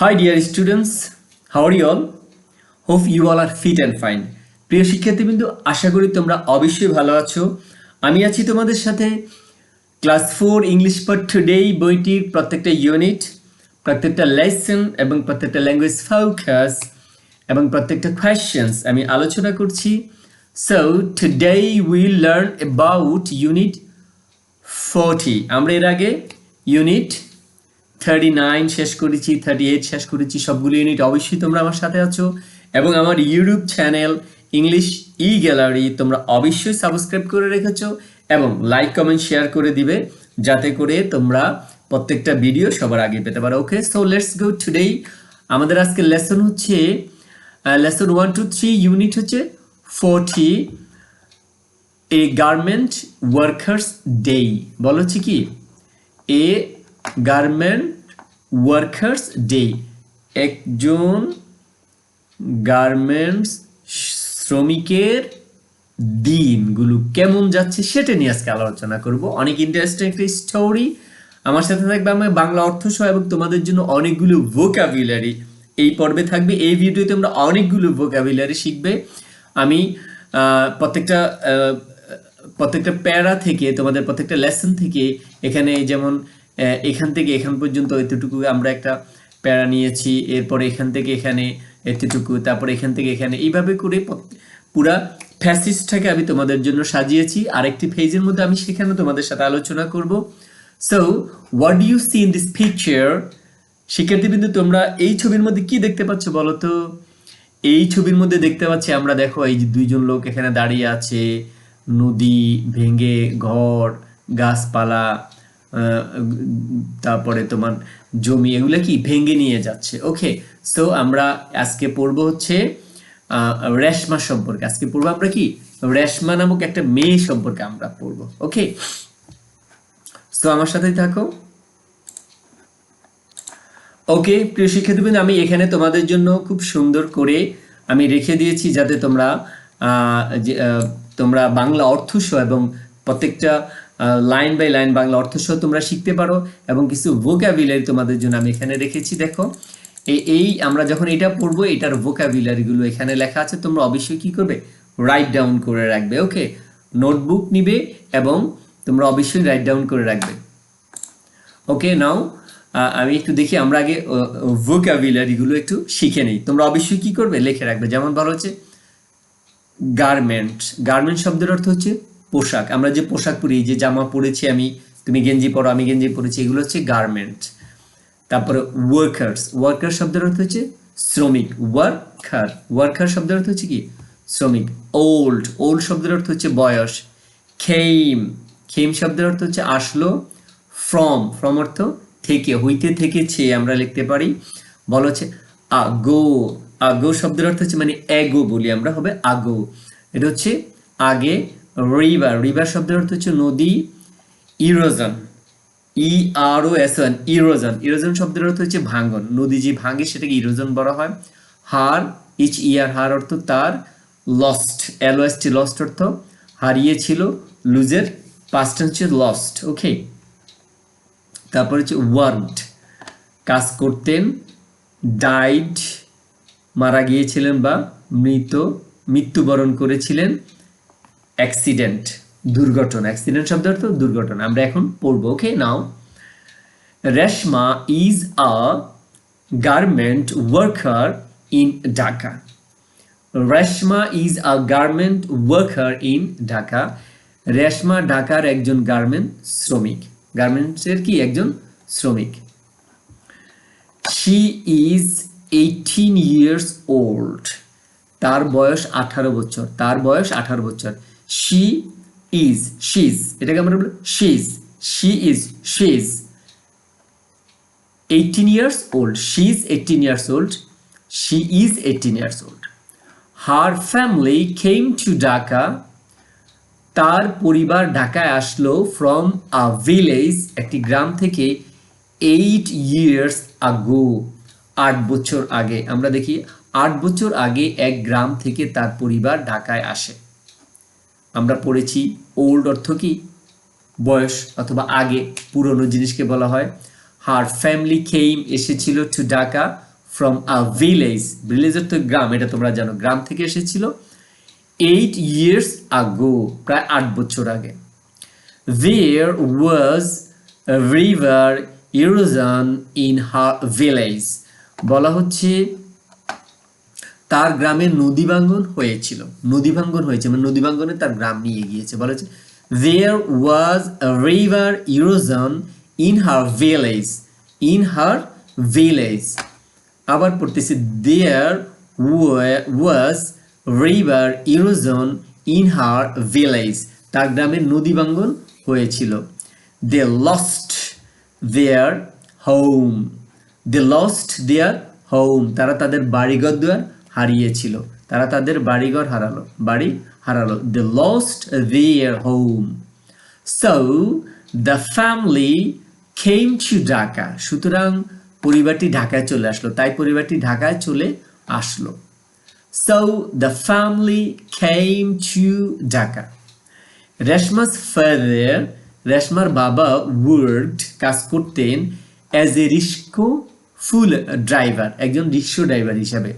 Dear students. How are you all? Hope you all are fit and fine. প্রিয় শিক্ষার্থীবৃন্দ, আশা করি তোমরা অবশ্যই ভালো আছো আমি আছি তোমাদের সাথে class four English for today বইটির প্রত্যেকটা ইউনিট প্রত্যেকটা লেসন এবং প্রত্যেকটা ল্যাঙ্গুয়েজ ফোকাস এবং প্রত্যেকটা কোয়েশ্চেন্স আমি আলোচনা করছি so today will learn about unit forty আমরা এর আগে ইউনিট থার্টি নাইন শেষ করেছি থার্টি এইট শেষ করেছি, সবগুলো ইউনিট অবশ্যই তোমরা আমার সাথে আছো। এবং আমার YouTube channel English e gallery তোমরা অবশ্যই সাবস্ক্রাইব করে রেখেছো এবং লাইক কমেন্ট শেয়ার করে দিবে, যাতে করে তোমরা প্রত্যেকটা ভিডিও সবার আগে পেতে পারো। Okay so let's go today আমাদের আজকে লেসন হচ্ছে lesson one two three unit হচ্ছে forty a garment workers day বলো হচ্ছে কি? A garment workers day. একজন গার্মেন্টস শ্রমিকের দিনগুলো কেমন যাচ্ছে সেটা নিয়ে আজকে আলোচনা করব। অনেক ইন্টারেস্টিং একটা স্টোরি আমার সাথে থাকবে আমার বাংলা অর্থ সহ এবং তোমাদের জন্য অনেকগুলো ভোকাবুলারি এই পর্বে থাকবে, এই ভিডিওতে তোমরা অনেকগুলো ভোকাবুলারি শিখবে। আমি প্রত্যেকটা প্রত্যেকটা প্যারা থেকে, তোমাদের প্রত্যেকটা লেসন থেকে এখানে যেমন এখান থেকে এখান পর্যন্ত এতটুকু আমরা একটা প্যারা নিয়েছি, এরপরে এখান থেকে এখানে এতটুকু, তারপরে এখান থেকে এখানে, এইভাবে করে পুরা ফ্যাসিসটাকে আমি তোমাদের জন্য সাজিয়েছি। আরেকটি ফেজের মধ্যে আমি সেখানে তোমাদের সাথে আলোচনা করব। So what you see in this picture শিক্ষার্থীবৃন্দ, তোমরা এই ছবির মধ্যে কি দেখতে পাচ্ছ বলো তো? এই ছবির মধ্যে দেখতে পাচ্ছি আমরা, দেখো, এই যে দুইজন লোক এখানে দাঁড়িয়ে আছে। নদী ভেঙে, ঘর, গাছপালা তারপরে তোমার জমি, এগুলো কি ভেঙে নিয়ে যাচ্ছে? ওকে সো আমরা আজকে পড়ব হচ্ছে রেশমা সম্পর্কে। আজকে পড়ব আমরা কি? রেশমা নামক একটা মেয়ে সম্পর্কে আমরা পড়ব। ওকে তো আমার সাথেই থাকো। ওকে প্রিয় শিক্ষার্থীবৃন্দ, আমি এখানে তোমাদের জন্য খুব সুন্দর করে আমি রেখে দিয়েছি যাতে তোমরা তোমরা বাংলা অর্থ সহ এবং প্রত্যেকটা লাইন বাই লাইন বাংলা অর্থ সহ তোমরা শিখতে পারো এবং কিছু ভোকাবিলারি তোমাদের জন্য আমি এখানে রেখেছি, দেখো। এই আমরা যখন এটা পড়ব, এটার ভোকাবিলারি গুলো এখানে লেখা আছে, তোমরা অবশ্যই কি করবে? রাইট ডাউন করে রাখবে ওকে নোটবুক নিবে এবং তোমরা অবশ্যই রাইট ডাউন করে রাখবে। ওকে নাও আমি একটু দেখি, আমরা আগে ভোকাবুলারি গুলো একটু শিখে নিই। তোমরা অবশ্যই কি করবে? লিখে রাখবে। যেমন ভালো হচ্ছে গার্মেন্ট গার্মেন্ট শব্দের অর্থ হচ্ছে পোশাক, আমরা যে পোশাক পরি, যে জামা পরেছি আমি, তুমি গেঞ্জি পরো, আমি গেঞ্জি পরেছি, এগুলো হচ্ছে গার্মেন্ট তারপরে ওয়ার্কার্স ওয়ার্কার শব্দের অর্থ হচ্ছে শ্রমিক ওয়ার্কার ওয়ার্কার শব্দের অর্থ হচ্ছে কি? শ্রমিক ওল্ড ওল্ড শব্দের অর্থ হচ্ছে বয়স খেইম খেইম শব্দের অর্থ হচ্ছে আসলো ফ্রম ফ্রম অর্থ থেকে, হইতে থেকেছে, আমরা লিখতে পারি। বলা হচ্ছে আগো আগো শব্দের অর্থ হচ্ছে মানে এগো বলি আমরা, হবে আগো এটা হচ্ছে আগে রিভার রিভার শব্দের অর্থ হচ্ছে নদী erosion E R O S one erosion erosion শব্দের অর্থ হচ্ছে ভাঙ্গন। নদী যে ভাঙে সেটাকে ইরোজন বলা হয়। হার ইচ ইয়ার হার অর্থ তার lost L S T lost অর্থ হারিয়েছিল লুজের পাস্ট হচ্ছে লস্ট ওকে তারপর হচ্ছে ওয়ার্ড কাজ করতেন ডাইড মারা গিয়েছিলেন বা মৃত, মৃত্যুবরণ করেছিলেন অ্যাক্সিডেন্ট দুর্ঘটনা. অ্যাক্সিডেন্ট শব্দ অর্থ দুর্ঘটনা। আমরা এখন পড়ব okay now Reshma is a garment worker in Dhaka Reshma is a garment worker in Dhaka Reshma ঢাকার একজন গার্মেন্ট শ্রমিক। গার্মেন্টসের কি? একজন শ্রমিক। She is eighteen years old তার বয়স আঠারো বছর। তার বয়স আঠারো বছর। শি ইজ শিজ এটাকে আমরা বলি she's she is she's eighteen years old she is eighteen years old she is eighteen years old her family came to Dhaka তার পরিবার ঢাকায় আসলো ফ্রম আ ভিলেজ একটি গ্রাম থেকে এইট ইয়ার্স আগো আট বছর আগে। আমরা দেখি, আট বছর আগে এক গ্রাম থেকে তার পরিবার ঢাকায় আসে। আমরা পড়েছি ওল্ড অর্থ কি? বয়স অথবা আগে, পুরনো জিনিসকে বলা হয়। হার ফ্যামিলি কেইম এসেছিল to Dhaka from a village ভিলেজের তো গ্রাম, এটা তোমরা জানো। গ্রাম থেকে এসেছিল এইট ইয়ার্স আগো প্রায় আট বছর আগে। Was a river erosion in her village বলা হচ্ছে তার গ্রামে নদী ভাঙ্গন হয়েছিল। নদী ভাঙ্গন হয়েছে মানে নদী ভাঙ্গনে তার গ্রাম নিয়ে গিয়েছে। বলেছে there was a river erosion in her village in her village আবার পড়তেছি there was river erosion in her village তার গ্রামে নদী ভাঙ্গন হয়েছিল। They lost their home they lost their home তারা তাদের বাড়িঘর দেওয়ার হারিয়েছিল। তারা তাদের বাড়িঘর হারালো, বাড়ি হারালো। They lost their home so the family came to Dhaka সুতরাং পরিবারটি ঢাকায় চলে আসলো। তাই পরিবারটি ঢাকায় চলে আসলো। So the family came to Dhaka Reshma's father, রেশমার বাবা ওয়ার্কড কাজ করতেন অ্যাজ এ রিস্কো ফুল ড্রাইভার, একজন রিক্সো ড্রাইভার হিসাবে।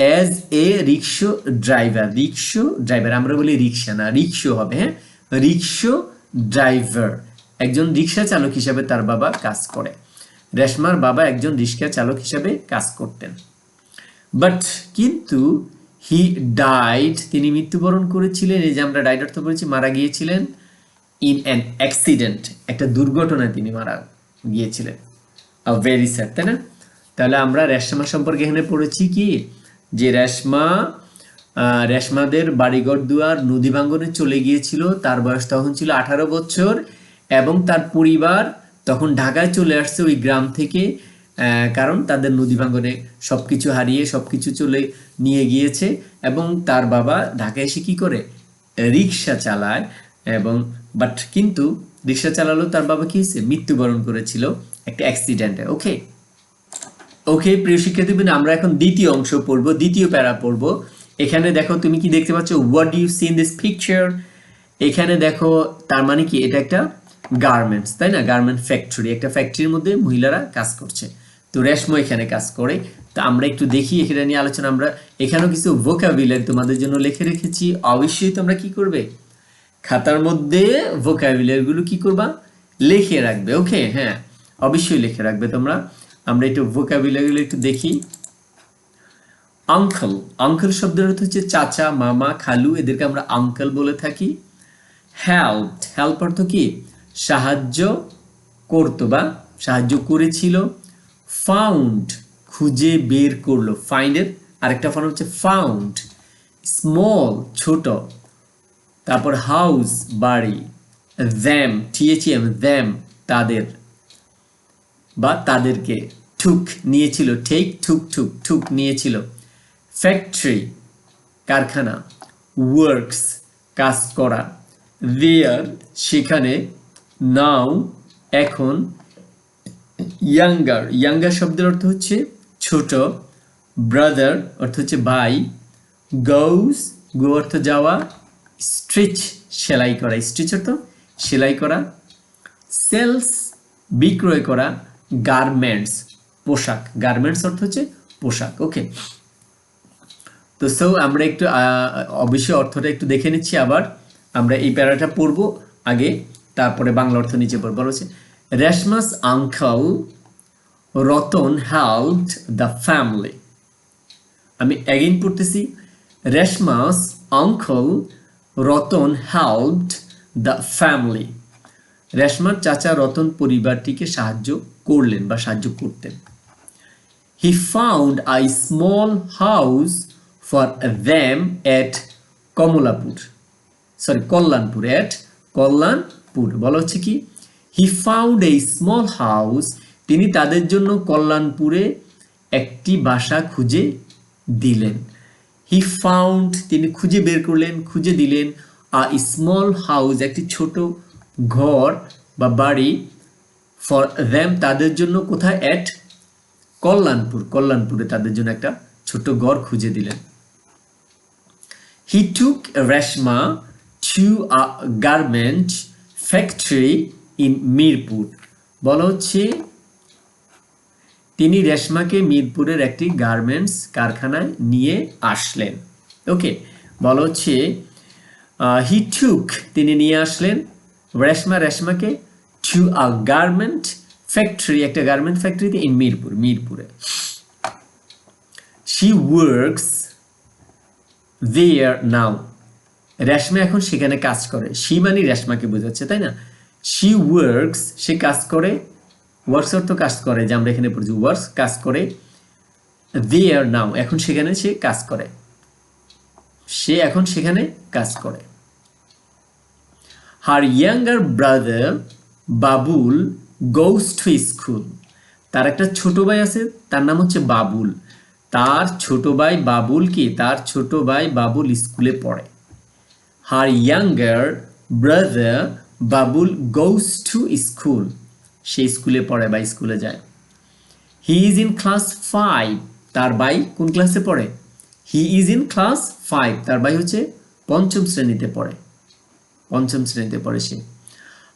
As a rickshaw driver rickshaw driver আমরা বলি রিক্সা না রিক্সো হবে হ্যাঁ? রিক্সো ড্রাইভার একজন রিক্সা চালক হিসাবে তার বাবা কাজ করে। রেশমার বাবা একজন রিক্সা চালক হিসাবে কাজ করতেন। বাট কিন্তু হি ডাইড তিনি মৃত্যুবরণ করেছিলেন, এই যে আমরা ডাইড অর্থ করেছি মারা গিয়েছিলেন ইন অ্যান অ্যাক্সিডেন্ট একটা দুর্ঘটনায় তিনি মারা গিয়েছিলেন। ভেরি স্যাড তাই না? তাহলে আমরা রেশমা সম্পর্কে এখানে পড়েছি কি? যে রেশমা রেশমাদের বাড়িঘর দুয়ার নদী ভাঙ্গনে চলে গিয়েছিল, তার বয়স তখন ছিল আঠারো বছর এবং তার পরিবার তখন ঢাকায় চলে আসছে ওই গ্রাম থেকে কারণ তাদের নদী ভাঙ্গনে সব কিছু হারিয়ে সবকিছু চলে নিয়ে গিয়েছে এবং তার বাবা ঢাকায় এসে কি করে? রিক্সা চালায় এবং বাট কিন্তু রিক্সা চালালো তার বাবা কি হয়েছে? মৃত্যুবরণ করেছিল একটা অ্যাক্সিডেন্টে ওকে ওকে প্রিয় শিক্ষার্থীবৃন্দ, আমরা এখন দ্বিতীয় অংশ পড়ব, দ্বিতীয় প্যারা পড়ব। এখানে দেখো, তুমি কি দেখতে পাচ্ছ? What you see in this picture এখানে দেখো, তার মানে কি? এটা একটা গার্মেন্টস তাই না? গার্মেন্ট ফ্যাক্টরি একটা ফ্যাক্টরির মধ্যে মহিলারা কাজ করছে। তো রেশমো এখানে কাজ করে। তো আমরা একটু দেখি, এখানে নিয়ে আলোচনা আমরা। এখানেও কিছু ভোকাবিলারি তোমাদের জন্য লিখে রেখেছি। অবশ্যই তোমরা কি করবে? খাতার মধ্যে ভোকাবিলারিগুলো কি করবা? লিখে রাখবে ওকে হ্যাঁ অবশ্যই লিখে রাখবে তোমরা। আমরা একটু ভোকাবিলারিগুলো একটু দেখি। আঙ্কেল আঙ্কেল শব্দের অর্থ হচ্ছে চাচা, মামা, খালু, এদেরকে আমরা আঙ্কেল বলে থাকি। হেল্প হেল্প অর্থ কি? সাহায্য করতো বা সাহায্য করেছিল। ফাউন্ড খুঁজে বের করল। ফাইন্ডের আরেকটা ফর্ম হচ্ছে ফাউন্ড স্মল ছোট। তারপর হাউস বাড়ি। দ্যাম টিএচিএম দ্যাম তাদের। বা তাদেরকে ঠুক নিয়েছিল, ঠেক, ঠুক ঠুক ঠুক নিয়েছিল। ফ্যাক্টরি কারখানা ওয়ার্কস কাজ করা। দেয়ার সেখানে নাও এখন ইয়াঙ্গার ইয়াঙ্গার শব্দের অর্থ হচ্ছে ছোট। ব্রাদার অর্থ হচ্ছে ভাই। গৌস গো অর্থ যাওয়া। স্ট্রিচ সেলাই করা। স্ট্রিচ অর্থ সেলাই করা। সেলস বিক্রয় করা। গার্মেন্টস পোশাক। গার্মেন্টস অর্থ হচ্ছে পোশাক ওকে তো সো আমরা একটু অবশ্যই অর্থটা একটু দেখে নিচ্ছি আবার। আমরা এই প্যারাটা পড়ব আগে, তারপরে বাংলা অর্থ নিচে পড়ব। হচ্ছে Reshma's uncle Ratan helped the family আমি অ্যাগেইন পড়তেছি Reshma's uncle Ratan helped the family রেশমার চাচা রতন পরিবারটিকে সাহায্য করলেন বা সাহায্য করতেন। He found a small house for them at Kamalapur sorry Kalyanpur at Kalyanpur. বলা হচ্ছে কি? হি ফাউন্ড এই স্মল হাউস তিনি তাদের জন্য কল্যাণপুরে একটি বাসা খুঁজে দিলেন। হি ফাউন্ড তিনি খুঁজে বের করলেন, খুঁজে দিলেন আ স্মল হাউস একটি ছোট ঘর বা বাড়ি ফর them তাদের জন্য কোথায় অ্যাট কল্যাণপুর। কল্যাণপুরে তাদের জন্য একটা ছোট ঘর খুঁজে দিলেন। He took Reshma to garment factory in Mirpur বলা হচ্ছে, তিনি রেশমাকে মিরপুরের একটি গার্মেন্টস কারখানায় নিয়ে আসলেন। ওকে বলা হচ্ছে হি টুক তিনি নিয়ে আসলেন। রেশমা রেশমাকে টু আ গার্মেন্ট ফ্যাক্টরি একটা গার্মেন্ট ফ্যাক্টরিতে ইন মিরপুর মিরপুরে she works there now Reshma এখন সেখানে কাজ করে। শি মানে রেশমাকে বোঝাচ্ছে, তাই না? শি ওয়ার্কস সে কাজ করে ওয়ার্কস অর্থ কাজ করে, যে আমরা এখানে পড়ছি ওয়ার্কস কাজ করে দেয়ার নাও এখন সেখানে সে কাজ করে। সে এখন সেখানে কাজ করে। Her younger brother Babul goes to school তার একটা ছোট ভাই আছে, তার নাম হচ্ছে বাবুল। তার ছোট ভাই বাবুল কি? তার ছোট ভাই বাবুল স্কুলে পড়ে। Her younger brother Babul goes to school সে স্কুলে পড়ে বা স্কুলে যায়। He is in class five তার ভাই কোন ক্লাসে পড়ে? He is in class five তার ভাই হচ্ছে পঞ্চম শ্রেণীতে পড়ে। পঞ্চম শ্রেণীতে পড়ে সে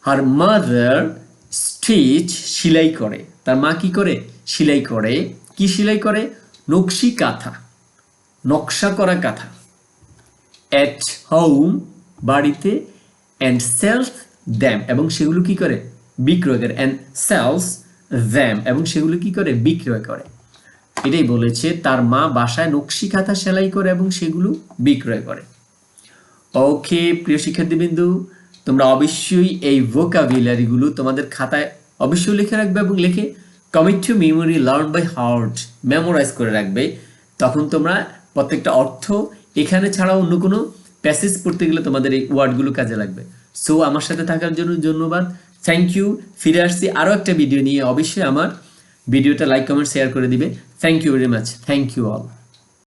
হার মাদার স্টিচ সেলাই করে। তার মা কি করে? সেলাই করে। কি সেলাই করে? নকশি কাঁথা। নকশা করা কাঁথা। অ্যাট হোম বাড়িতে অ্যান্ড সেলস দ্যাম এবং সেগুলো কি করে? বিক্রয় করে। অ্যান্ড সেলস দ্যাম এবং সেগুলো কি করে? বিক্রয় করে। এটাই বলেছে, তার মা বাসায় নকশি কাঁথা সেলাই করে এবং সেগুলো বিক্রয় করে। ওকে, প্রিয় শিক্ষার্থীবৃন্দু, তোমরা অবশ্যই এই ভোকাবুলারিগুলো তোমাদের খাতায় অবশ্যই লিখে রাখবে এবং লিখে commit to memory learn by heart memorize করে রাখবে। তখন তোমরা প্রত্যেকটা অর্থ এখানে ছাড়া অন্য কোনো প্যাসেজ পড়তে গেলে তোমাদের এই ওয়ার্ডগুলো কাজে লাগবে। সো আমার সাথে থাকার জন্য ধন্যবাদ। থ্যাংক ইউ ফিরে আসছি আরও একটা ভিডিও নিয়ে। অবশ্যই আমার ভিডিওটা লাইক কমেন্ট শেয়ার করে দিবে। Thank you very much thank you all